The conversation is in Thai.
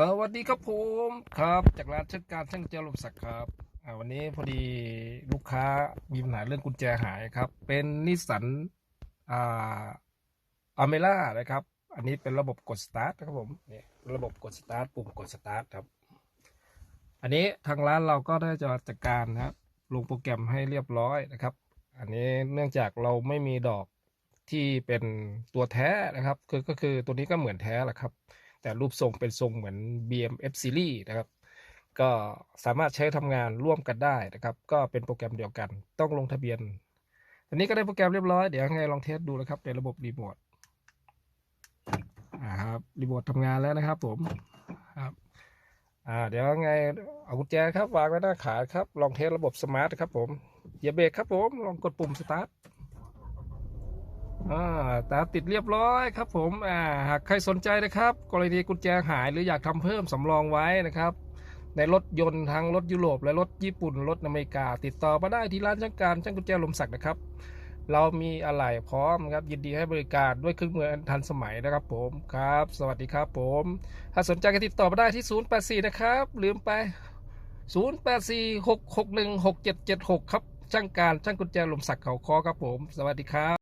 สวัสดีครับผมครับ จากร้านเช่างการช่างเจริญศักดิ์ครับอ่าวันนี้พอดีลูกค้ามีปัญหาเรื่องกุญแจหายครับ เป็นนิสสันอ่าอเมล่านะครับ อันนี้เป็นระบบกดสตาร์ทนะครับผมนี่ระบบกดสตาร์ทปุ่มกดสตาร์ทครับ อันนี้ทางร้านเราก็ได้จะจัดการนะครับลงโปรแกรมให้เรียบร้อยนะครับ อันนี้เนื่องจากเราไม่มีดอกที่เป็นตัวแท้นะครับ คือก็คือตัวนี้ก็เหมือนแท้แหละครับ แต่รูปทรงเป็นทรงเหมือน BMF Series นะครับ ก็สามารถใช้ทำงานร่วมกันได้นะครับ ก็เป็นโปรแกรมเดียวกัน ต้องลงทะเบียนอันนี้ก็ได้โปรแกรมเรียบร้อย เดี๋ยวไงลองเทสดูนะครับ ในระบบรีโมทครับรีโมททำงานแล้วนะครับผมครับอ่าเดี๋ยวไงเอากุญแจครับ วางไว้หน้าขาครับ ลองเทสระบบสมาร์ทครับผมอย่าเบรกครับผม ลองกดปุ่มสตาร์ท อ่าตามติดเรียบร้อยครับผมอ่าหากใครสนใจนะครับ กรณีกุญแจหายหรืออยากทำเพิ่มสำรองไว้นะครับ ในรถยนต์ทั้งรถยุโรป และรถญี่ปุ่น รถอเมริกา ติดต่อมาได้ที่ร้านช่างการช่างกุญแจลมศักดิ์นะครับ เรามีอะไหล่พร้อมครับยินดีให้บริการด้วยเครื่องมืออันทันสมัยนะครับผมครับ สวัสดีครับผม ถ้าสนใจก็ติดต่อมาได้ที่ 084 นะครับ ลืมไป 0846616776 ครับช่างการช่างกุญแจลมศักดิ์เขาคอครับผม สวัสดีครับ